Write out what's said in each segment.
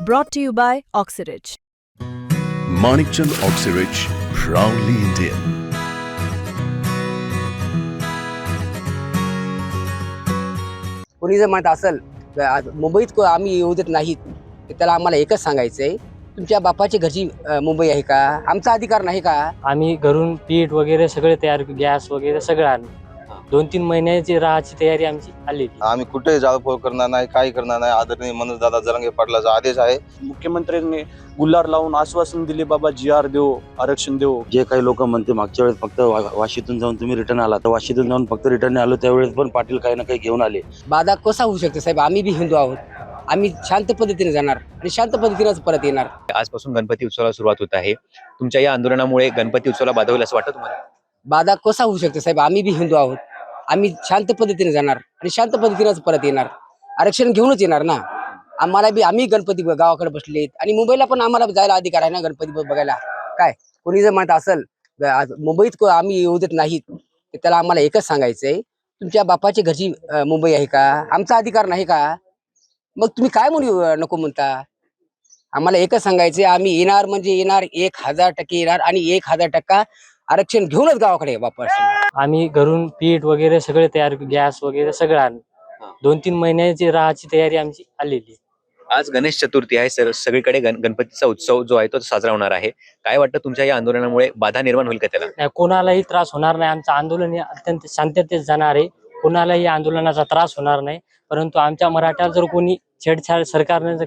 Brought to you by Oxyridge. Manikchand Oxyrich, proudly Indian. कोणी जर म्हणत असेल मुंबईत को- आम्ही येऊ देत नाहीत तर त्याला आम्हाला एकच सांगायचं आहे तुमच्या बापाची घरची मुंबई आहे का आमचा अधिकार नाही का आम्ही घरून पीठ वगैरे सगळे तयार गॅस वगैरे सगळं आणलं दोन तीन महिन्याची राहायची तयारी आमची आलेली. आम्ही कुठेही जाळपोळ करणार नाही काही करणार नाही. आदरणीय मनोज दादा जरांगे पाटलाचा आदेश आहे. मुख्यमंत्र्यांनी गुल्हार लावून आश्वासन दिले बाबा जी आर देऊ आरक्षण देऊ. जे काही लोक म्हणते मागच्या वेळेस फक्त वा- वाशीतून जाऊन तुम्ही रिटर्न आला. तर वाशीतून जाऊन फक्त रिटर्न आलो त्यावेळेस पण पाटील काही ना काही घेऊन आले. बाधा कसा होऊ शकतो साहेब? आम्ही बी हिंदू आहोत. आम्ही शांत पद्धतीने जाणार आणि शांत पद्धतीनेच परत येणार. आजपासून गणपती उत्सवाला सुरुवात होत आहे. तुमच्या या आंदोलनामुळे गणपती उत्सवाला बाधा होईल असं वाटतं तुम्हाला? बाधा कसा होऊ शकतो साहेब? आम्ही बी हिंदू आहोत. आम्ही शांत पद्धतीने जाणार आणि शांत पद्धतीनेच परत येणार. आरक्षण घेऊनच येणार ना. आम्हाला बी आम्ही गणपती गावाकडे बसलेत. आणि मुंबईला पण आम्हाला जायला अधिकार आहे ना गणपती बघायला. काय? कोणी जर म्हणत असेल मुंबईत आम्ही येऊ देत नाहीत तर त्याला आम्हाला एकच सांगायचंय तुमच्या बापाची घरची मुंबई आहे का? आमचा अधिकार नाही का? मग तुम्ही काय म्हणू नको म्हणता? आम्हाला एकच सांगायचंय आम्ही येणार म्हणजे येणार एक हजार टक्के येणार आणि एक हजार टक्का आरक्षण घेऊनच गावाकडे वापस. आम्ही घरून पीठ वगैरे सगळे तयार गॅस वगैरे सगळं आणलं. दोन तीन महिन्याची राहायची तयारी आमची आलेली. आज गणेश चतुर्थी आहे सर सगळीकडे गण- गणपतीचा उत्सव जो आहे तो साजरा होणार आहे. काय वाटतं तुमच्या या आंदोलनामुळे बाधा निर्माण होईल का त्याला? कोणालाही त्रास होणार नाही. आमचं आंदोलन हे अत्यंत शांततेत जाणार आहे. कोणालाही आंदोलनाचा त्रास होणार नाही. परंतु आमच्या मराठ्यावर जर कोणी छेडछाड सरकारने जर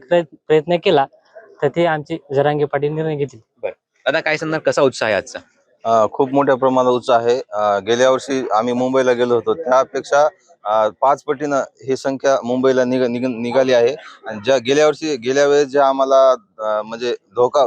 प्रयत्न- केला तर ते आमचे जरांगे पाटील निर्णय घेतील. दादा काय सांगणार? कसा उत्साह आहे आजचा? खूप मोठ्या प्रमाणात उच्च आहे. गेल्या वर्षी आम्ही मुंबईला गेलो होतो. त्यापेक्षा पाच पटीनं ही संख्या मुंबईला निघ निघ- निघाली आहे. आणि ज्या गेल्या वर्षी गेल्या वेळेस जे आम्हाला म्हणजे धोका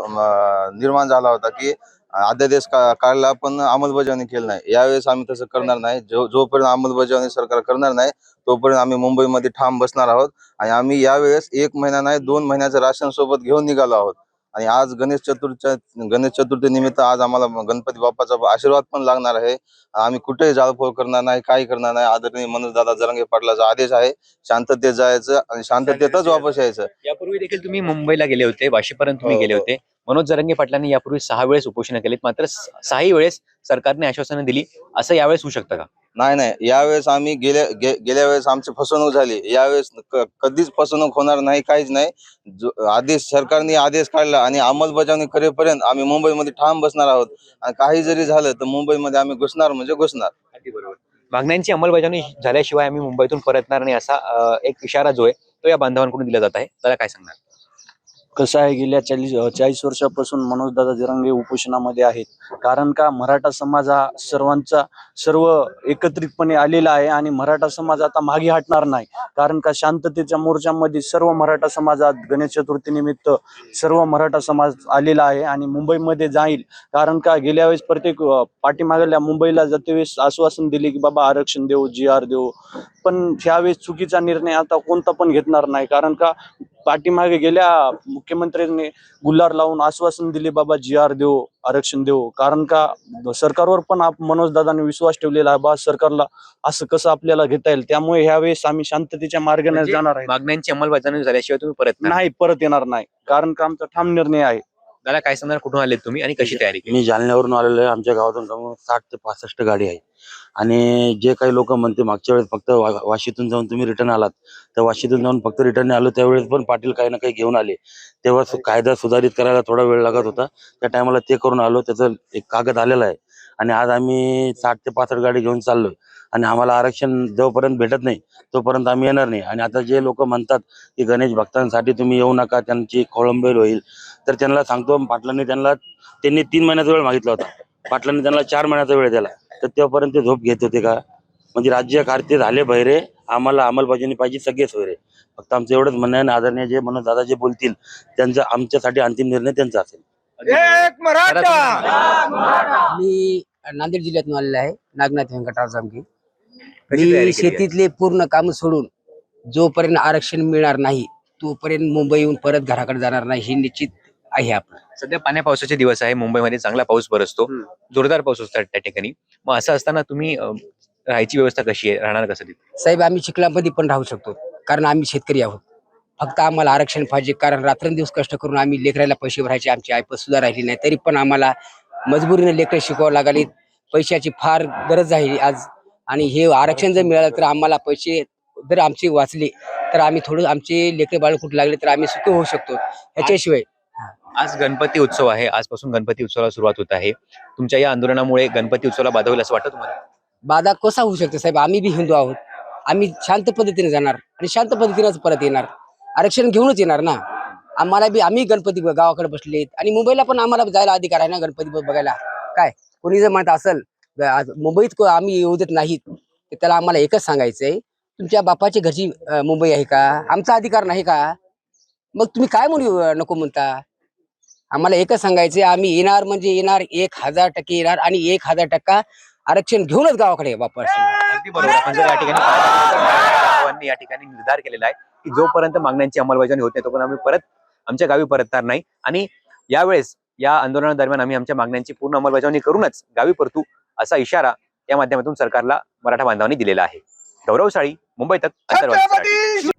निर्माण झाला होता की अध्यादेश का- काढला पण अंमलबजावणी केली नाही. यावेळेस आम्ही तसं करणार नाही. जो जोपर्यंत अंमलबजावणी सरकार करणार नाही तोपर्यंत आम्ही मुंबईमध्ये ठाम बसणार आहोत. आणि आम्ही यावेळेस एक महिना नाही दोन महिन्याचं राशन सोबत घेऊन निघालो आहोत. आणि आज गणेश चतुर्थीच्या गणेश चतुर्थी निमित्त आज आम्हाला गणपती बाप्पाचा आशीर्वाद पण लागणार आहे. आम्ही कुठेही जाळपोळ करणार नाही काही करणार नाही. आदरणीय मनोज दादा जरांगे पाटलाचा आदेश आहे शांततेत जायचं आणि शांततेतच वापस यायचं. यापूर्वी देखील तुम्ही मुंबईला गेले होते वाशीपर्यंत तुम्ही हो, गेले हो. होते. मनोज जरंगे पाटलांनी यापूर्वी सहा वेळेस उपोषण केलीत मात्र सहाही वेळेस सरकारने आश्वासनं दिली. असं यावेळेस होऊ शकतं का? नाही नाही. यावेळेस आम्ही गेल्या गे- गेल्या वेळेस आमची फसवणूक झाली. यावेळेस कधीच फसवणूक होणार नाही काहीच नाही. आदेश सरकारने आदेश काढला आणि अंमलबजावणी करेपर्यंत आम्ही मुंबईमध्ये ठाम बसणार आहोत. आणि काही जरी झालं तर मुंबईमध्ये आम्ही घुसणार म्हणजे घुसणार. मागण्यांची अंमलबजावणी झाल्याशिवाय आम्ही मुंबईतून परतणार नाही असा एक इशारा जो आहे तो या बांधवांकडून दिला जात आहे. त्याला काय सांगणार? कसं आहे गेल्या चाळीस चाळीस वर्षापासून मनोजदादा जिरंगे उपोषणामध्ये आहेत? कारण का मराठा समाज हा सर्वांचा सर्व एकत्रितपणे आलेला आहे आणि मराठा समाज आता मागे हटणार नाही. कारण का शांततेच्या मोर्चामध्ये सर्व मराठा समाजात गणेश चतुर्थी निमित्त सर्व मराठा समाज आलेला आहे आणि मुंबईमध्ये जाईल. कारण का गेल्या वेळेस प्रत्येक पाठीमागल्या मुंबईला जाते वेळेस आश्वासन दिले की बाबा आरक्षण देऊ जी आर देऊ. पण ह्यावेळेस चुकीचा निर्णय आता कोणता पण घेतणार नाही. कारण का पाठीमागे गेल्या मुख्यमंत्र्यांनी गुल्हार लावून आश्वासन दिले बाबा जी आर देऊ आरक्षण देऊ. कारण का? सरकारवर पण आप मनोजदादांनी विश्वास ठेवलेला आहे बा सरकारला असं कसं आपल्याला घेता येईल? त्यामुळे ह्यावेळेस आम्ही शांततेच्या मार्गाने म्हणजे जाणार आहे. मागण्यांची अंमलबजावणी झाल्याशिवाय तुम्ही परत नाही. परत येणार नाही. कारण का? आमचा ठाम निर्णय आहे. दादा काय सांगणार? कुठून आलेत तुम्ही आणि कशी तयारी केली? मी जालन्यावरून आलेलो आहे. आमच्या गावातून कमी साठ ते पासष्ट गाडी आहे. आणि जे काही लोक म्हणते मागच्या वेळेस फक्त वा- वाशीतून जाऊन तुम्ही रिटर्न आलात. तर वाशीतून जाऊन फक्त रिटर्न आलो त्यावेळेस पण पाटील काही ना काही घेऊन आले. तेव्हा सु- कायदा सुधारित करायला थोडा वेळ लागत होता. त्या टायमाला ते करून आलो. त्याचं एक कागद आलेला आहे. आणि आज आम्ही साठ ते पासष्ट गाडी घेऊन चाललोय. आणि आम्हाला आरक्षण जोपर्यंत भेटत नाही तोपर्यंत आम्ही येणार नाही. आणि आता जे लोक म्हणतात की गणेश भक्तांसाठी तुम्ही येऊ नका त्यांची खोळंबेल होईल. तर त्यांना सांगतो पाटलांनी त्यांना त्यांनी तीन महिन्याचा वेळ मागितला होता. पाटलांनी त्यांना चार महिन्याचा वेळ दिला. तर तेव्हापर्यंत ते झोप घेत होते का? म्हणजे राज्य कार्य झाले बहिरे आम्हाला अंमलबजावणी पाहिजे सगळे सोयरे फक्त आमचं एवढंच म्हणणं आहे आदरणीय जे म्हणून दादा जे बोलतील त्यांचा आमच्यासाठी अंतिम निर्णय त्यांचा असेल. मी नांदेड जिल्ह्यातून आलेला आहे नागनाथ व्यंकटराव जामगे. मी? शेतीतले पूर्ण काम सोडून जोपर्यंत आरक्षण मिळणार नाही तोपर्यंत मुंबई येऊन परत घराकडे जाणार नाही हे निश्चित आहे आपलं सध्या पाण्या पावसाचे दिवस आहे. मुंबईमध्ये चांगला पाऊस बरसतो. जोरदार पाऊस असतो त्या ठिकाणी. मग असं असताना तुम्ही अं, राहायची व्यवस्था कशी आहे? राहणार कसं तिथे? साहेब आम्ही चिखलामध्ये पण राहू शकतो. कारण आम्ही शेतकरी आहोत. फक्त आम्हाला आरक्षण पाहिजे. कारण रात्रंदिवस कष्ट करून आम्ही लेकरायला पैसे भरायचे. आमची ऐपत सुद्धा राहिली नाही. तरी पण आम्हाला मजबुरीने लेकरं शिकवावं लागली. पैशाची फार गरज आहे आज. आणि हे आरक्षण जर मिळालं तर आम्हाला पैसे जर आमचे वाचले तर आम्ही थोडं आमचे लेकरे बाळ कुठे लागले तर आम्ही सुखी होऊ शकतो. ह्याच्याशिवाय आज गणपती उत्सव आहे. आजपासून गणपती उत्सवाला सुरुवात होत आहे. तुमच्या या आंदोलनामुळे गणपती उत्सवाला बाधा होईल असं वाटतं तुम्हाला? बाधा कसा होऊ शकतो साहेब? आम्ही बी हिंदू आहोत. आम्ही शांत पद्धतीने जाणार आणि शांत पद्धतीनेच परत येणार. आरक्षण घेऊनच येणार ना. आम्हाला बी आम्ही गणपती गावाकडे बसलेत. आणि मुंबईला पण आम्हाला जायला अधिकार आहे ना गणपती बघायला? काय? कोणी जर म्हणत असेल मुंबईत आम्ही येऊ देत नाहीत त्याला आम्हाला एकच सांगायचंय तुमच्या बापाची घरची मुंबई आहे का? आमचा अधिकार नाही का? मग तुम्ही काय म्हणू नको म्हणता? आम्हाला एकच सांगायचं आम्ही येणार म्हणजे येणार एक हजार टक्के येणार आणि एक हजार टक्का आरक्षण घेऊनच गावाकडे वापस अगदी बरोबर. आपण या ठिकाणी या ठिकाणी निर्धार केलेला आहे की जोपर्यंत मागण्यांची अंमलबजावणी होत नाही तोपर्यंत आम्ही परत आमच्या गावी परतणार नाही. आणि यावेळेस या आंदोलनादरम्यान आम्ही आमच्या मागण्यांची पूर्ण अंमलबजावणी करूनच गावी परतू असा इशारा या माध्यमातून सरकारला मराठा बांधवांनी दिलेला आहे. गौरवशाळी मुंबईत मुंबई